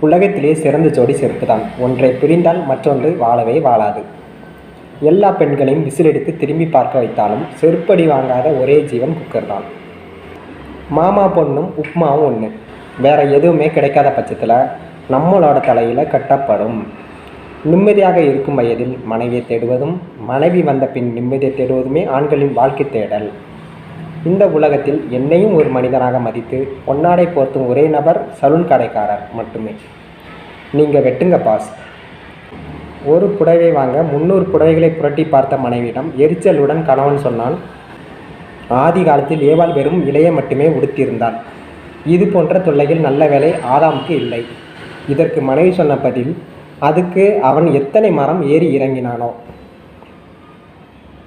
உலகத்திலே சிறந்த ஜோடி செருப்புதான். ஒன்றை பிரிந்தால் மற்றொன்று வாழவே வாழாது. எல்லா பெண்களையும் விசிலெடுத்து திரும்பி பார்க்க வைத்தாலும் செருப்படி வாங்காத ஒரே ஜீவன் குக்கர் தான் மாமா பொண்ணும் உப்மாவும் ஒன்று வேற எதுவுமே கிடைக்காத பட்சத்தில் நம்மளோட தலையில் கட்டப்படும். நிம்மதியாக இருக்கும் வயதில் மனைவியை தேடுவதும் மனைவி வந்த பின் நிம்மதியை தேடுவதுமே ஆண்களின் வாழ்க்கை தேடல். இந்த உலகத்தில் என்னையும் ஒரு மனிதனாக மதித்து பொன்னாடை போர்த்தும் ஒரே நபர் சலூன் கடைக்காரர் மட்டுமே. நீங்கள் வெட்டுங்க பாஸ் ஒரு புடவை வாங்க முந்நூறு புடவைகளை புரட்டி பார்த்த மனைவியிடம் எரிச்சலுடன் கணவன் சொன்னான் ஆதி காலத்தில் ஏவாள் வெறும் இலையை மட்டுமே உடுத்தியிருந்தான் இது போன்ற தொல்லைகள் நல்ல வேலை ஆதாமுக்கு இல்லை. இதற்கு மனைவி சொன்ன பதில் அதுக்கு அவன் எத்தனை மரம் ஏறி இறங்கினானோ?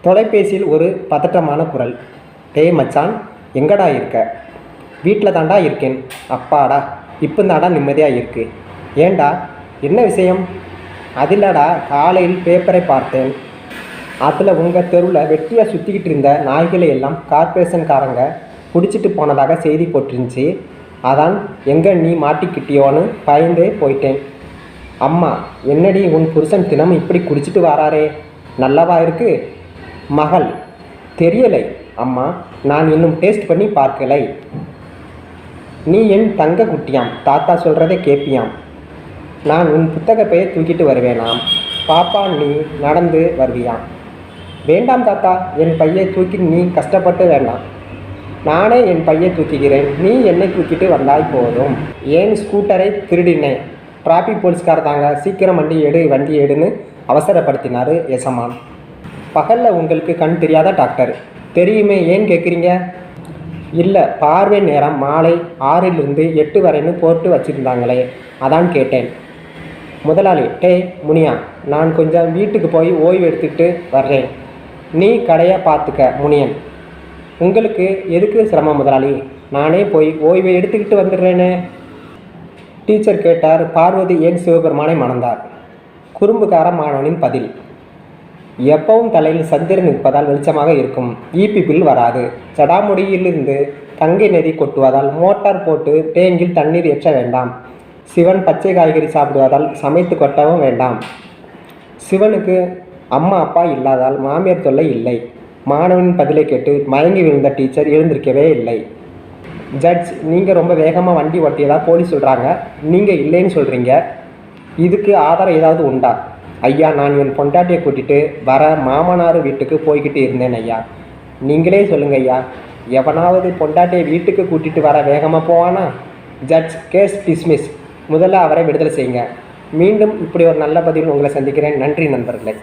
தொலைபேசியில் ஒரு பதட்டமான குரல். டேய் மச்சான் எங்கடா இருக்க? வீட்டில் தாண்டா இருக்கேன். அப்பாடா இப்போ தாண்டா நிம்மதியாக இருக்கு. ஏண்டா என்ன விஷயம்? அதில்லடா காலையில் பேப்பரை பார்த்தேன். அதில் உங்கள் தெருவில் வெட்டியாக சுற்றிக்கிட்டு இருந்த நாய்களை எல்லாம் கார்ப்பரேஷன்காரங்க பிடிச்சிட்டு போனதாக செய்தி போட்டிருந்துச்சு. அதான் எங்கே நீ மாட்டிக்கிட்டியோன்னு பயந்தே போயிட்டேன். அம்மா என்னடி உன் புருஷன் தினம் இப்படி குடிச்சிட்டு வராரே? நல்லவா இருக்கு? மகள் தெரியலை. அம்மா நான் இன்னும் டேஸ்ட் பண்ணி பார்க்கலை. நீ என் தங்க குட்டியாம் தாத்தா சொல்கிறதை கேட்பியாம் நான் உன் புத்தக பெயர் தூக்கிட்டு வருவேனாம். பாப்பா நீ நடந்து வருவியாம். வேண்டாம் தாத்தா என் பையை தூக்கி நீ கஷ்டப்பட்டு வேண்டாம். நானே என் பையை தூக்கிக்கிறேன் நீ என்னை தூக்கிட்டு வந்தாய் போதும். ஏன் ஸ்கூட்டரை திருடினேன்? டிராஃபிக் போலீஸ்கார் தாங்க சீக்கிரம் வண்டி எடு வண்டி எடுன்னு அவசரப்படுத்தினார் எசமான். பகலில் உங்களுக்கு கண் தெரியாத டாக்டர் தெரியுமே ஏன் கேட்குறீங்க? இல்லை பார்வை நேரம் மாலை ஆறிலிருந்து எட்டு வரைன்னு போட்டு வச்சுருந்தாங்களே அதான் கேட்டேன். முதலாளி டே முனியா நான் கொஞ்சம் வீட்டுக்கு போய் ஓய்வு எடுத்துக்கிட்டு வர்றேன். நீ கடையை பார்த்துக்க முனியன். உங்களுக்கு எதுக்கு சிரமம் முதலாளி? நானே போய் ஓய்வை எடுத்துக்கிட்டு வந்துடுறேனே. டீச்சர் கேட்டார் பார்வதி ஏன் சிவபெருமானை மணந்தார்? குறும்புக்கார மாணவனின் பதில் எப்பவும் தலையில் சந்திரன் நிற்பதால் வெளிச்சமாக இருக்கும். ஈபி பில் வராது. சடாமுடியிலிருந்து கங்கை நதி கொட்டுவதால் மோட்டார் போட்டு டேங்கில் தண்ணீர் ஏற்ற வேண்டாம். சிவன் பச்சை காய்கறி சாப்பிடுவதால் சமைத்து கொட்டவும் வேண்டாம். சிவனுக்கு அம்மா அப்பா இல்லாதால் மாமியார் தொல்லை இல்லை. மாணவனின் பதிலை கேட்டு மயங்கி விழுந்த டீச்சர் எழுந்திருக்கவே இல்லை. ஜட்ஜ் நீங்கள் ரொம்ப வேகமாக வண்டி ஓட்டியதா போலீஸ் சொல்கிறாங்க நீங்கள் இல்லைன்னு சொல்கிறீங்க இதுக்கு ஆதாரம் ஏதாவது உண்டா? ஐயா நான் என் பொண்டாட்டியை கூட்டிட்டு வர மாமனார் வீட்டுக்கு போய்கிட்டு இருந்தேன் ஐயா. நீங்களே சொல்லுங்க ஐயா. எவனாவது பொண்டாட்டியை வீட்டுக்கு கூட்டிட்டு வர வேகமாக போவானா? ஜட்ஜ் கேஸ் டிஸ்மிஸ் முதல்ல அவரை விடுதலை செய்யுங்க. மீண்டும் இப்படி ஒரு நல்ல பதிவில் உங்களை சந்திக்கிறேன். நன்றி நண்பர்களே.